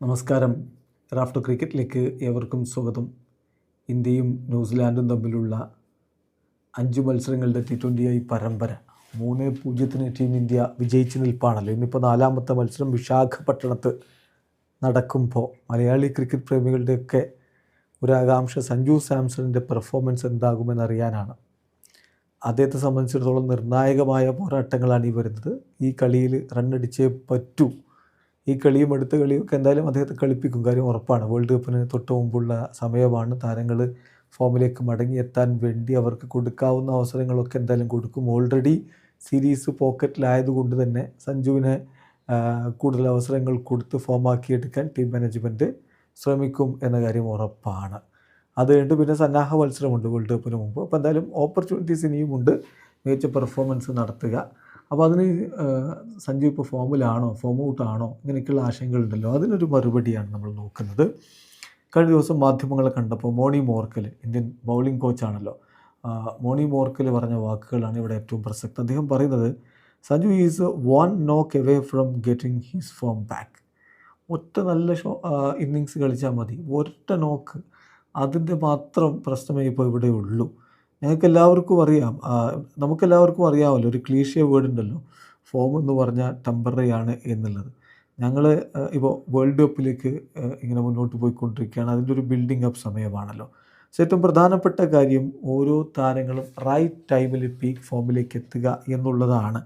നമസ്കാരം. റാഫ്റ്റർ ക്രിക്കറ്റിലേക്ക് ഏവർക്കും സ്വാഗതം. ഇന്ത്യയും ന്യൂസിലാൻഡും തമ്മിലുള്ള അഞ്ച് മത്സരങ്ങളുടെ ടി ട്വന്റി ഐ പരമ്പര. മൂന്ന് പൂജ്യത്തിന് ടീം ഇന്ത്യ വിജയിച്ച് നിൽപ്പാണല്ലോ. ഇന്നിപ്പോൾ നാലാമത്തെ മത്സരം വിശാഖപട്ടണത്ത് നടക്കുമ്പോൾ മലയാളി ക്രിക്കറ്റ് പ്രേമികളുടെയൊക്കെ ഒരു ആകാംക്ഷ സഞ്ജു സാംസണിന്റെ പെർഫോമൻസ് എന്താകുമെന്നറിയാനാണ്. അദ്ദേഹത്തെ സംബന്ധിച്ചിടത്തോളം നിർണായകമായ പോരാട്ടങ്ങളാണ് ഈ വരുന്നത്. ഈ കളിയിൽ റണ്ണടിച്ചേ പറ്റൂ. ഈ കളിയും അടുത്ത കളിയും ഒക്കെ എന്തായാലും അദ്ദേഹത്തെ കളിപ്പിക്കും. കാര്യം ഉറപ്പാണ്. വേൾഡ് കപ്പിന് തൊട്ട് മുമ്പുള്ള സമയമാണ് താരങ്ങൾ ഫോമിലേക്ക് മടങ്ങിയെത്താൻ വേണ്ടി അവർക്ക് കൊടുക്കാവുന്ന അവസരങ്ങളൊക്കെ എന്തായാലും കൊടുക്കും. ഓൾറെഡി സീരീസ് പോക്കറ്റിലായതുകൊണ്ട് തന്നെ സഞ്ജുവിനെ കൂടുതൽ അവസരങ്ങൾ കൊടുത്ത് ഫോമാക്കിയെടുക്കാൻ ടീം മാനേജ്മെന്റ് ശ്രമിക്കും എന്ന കാര്യം ഉറപ്പാണ്. അത് കഴിഞ്ഞിട്ട് പിന്നെ സന്നാഹ മത്സരമുണ്ട് വേൾഡ് കപ്പിന് മുമ്പ്. അപ്പോൾ എന്തായാലും ഓപ്പർച്യൂണിറ്റീസ് ഇനിയുമുണ്ട്. മികച്ച പെർഫോമൻസ് നടത്തുക. അപ്പോൾ അതിന് സഞ്ജു ഇപ്പോൾ ഫോമിലാണോ ഫോം ഔട്ടാണോ ഇങ്ങനെയൊക്കെയുള്ള ആശങ്കകളുണ്ടല്ലോ അതിനൊരു മറുപടിയാണ് നമ്മൾ നോക്കുന്നത്. കഴിഞ്ഞ ദിവസം മാധ്യമങ്ങളെ കണ്ടപ്പോൾ മോണി മോർക്കൽ ഇന്ത്യൻ ബൗളിംഗ് കോച്ചാണല്ലോ മോണി മോർക്കൽ പറഞ്ഞ വാക്കുകളാണ് ഇവിടെ ഏറ്റവും പ്രസക്തം. അദ്ദേഹം പറയുന്നത് Sanju is one knock away from getting his form back. ഒറ്റ നല്ല ഷോ ഇന്നിങ്സ് കളിച്ചാൽ മതി. ഒറ്റ നോക്ക് അതിന്റെ മാത്രം പ്രശ്നമേ ഇപ്പോൾ ഇവിടെ ഉള്ളൂ. ഞങ്ങൾക്ക് എല്ലാവർക്കും അറിയാം നമുക്കെല്ലാവർക്കും അറിയാമല്ലോ ഒരു ക്ലീഷ്യ വേർഡ് ഉണ്ടല്ലോ ഫോം എന്ന് പറഞ്ഞാൽ ടെമ്പററി ആണ് എന്നുള്ളത് ഞങ്ങൾ ഇപ്പോൾ വേൾഡ് കപ്പിലേക്ക് ഇങ്ങനെ മുന്നോട്ട് പോയിക്കൊണ്ടിരിക്കുകയാണ്. അതിന്റെ ഒരു ബിൽഡിംഗ് അപ്പ് സമയമാണല്ലോ. സോ ഏറ്റവും പ്രധാനപ്പെട്ട കാര്യം ഓരോ താരങ്ങളും റൈറ്റ് ടൈമിൽ പീക്ക് ഫോമിലേക്ക് എത്തുക എന്നുള്ളതാണ്.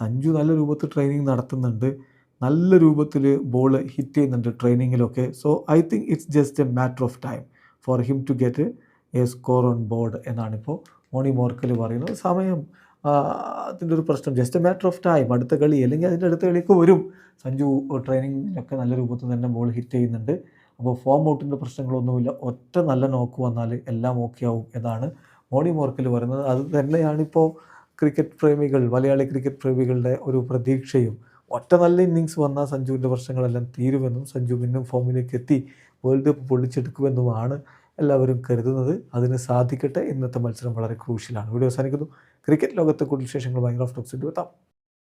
സഞ്ജു നല്ല രൂപത്തിൽ ട്രെയിനിങ് നടത്തുന്നുണ്ട്. നല്ല രൂപത്തിൽ ബോൾ ഹിറ്റ് ചെയ്യുന്നുണ്ട് ട്രെയിനിങ്ങിലൊക്കെ. So I think it's just a matter of time for him to get a score on board എന്നാണിപ്പോൾ മോണി മോർക്കൽ പറയുന്നത്. സമയം അതിന്റെ ഒരു പ്രശ്നം. ജസ്റ്റ് മാറ്റർ ഓഫ് ടൈം അടുത്ത കളി അല്ലെങ്കിൽ അതിന്റെ അടുത്ത കളിയൊക്കെ വരും. സഞ്ജു ട്രെയിനിങ്ങിലൊക്കെ നല്ല രൂപത്തിൽ തന്നെ ബോൾ ഹിറ്റ് ചെയ്യുന്നുണ്ട്. അപ്പോൾ ഫോം ഔട്ടിന്റെ പ്രശ്നങ്ങളൊന്നുമില്ല. ഒറ്റ നല്ല നോക്ക് വന്നാൽ എല്ലാം ഓക്കെ ആവും എന്നാണ് മോണി മോർക്കൽ പറയുന്നത്. അത് തന്നെയാണിപ്പോൾ ക്രിക്കറ്റ് പ്രേമികൾ മലയാളി ക്രിക്കറ്റ് പ്രേമികളുടെ ഒരു പ്രതീക്ഷയും. ഒറ്റ നല്ല ഇന്നിങ്സ് വന്നാൽ സഞ്ജുവിന്റെ പ്രശ്നങ്ങളെല്ലാം തീരുമെന്നും സഞ്ജു പിന്നും ഫോമിലേക്ക് എത്തി വേൾഡ് കപ്പ് പൊളിച്ചെടുക്കുമെന്നുമാണ് എല്ലാവരും കരുതുന്നത് അതിന് സാധിക്കട്ടെ. ഇന്നത്തെ മത്സരം വളരെ ക്രൂഷ്യലാണ് വീഡിയോ അവസാനിക്കുന്നു. ക്രിക്കറ്റ് ലോകത്തെ കൂടുതൽ വിശേഷങ്ങൾ ഭയങ്കര ഓഫ് ടോക്സിന്റെ എത്താം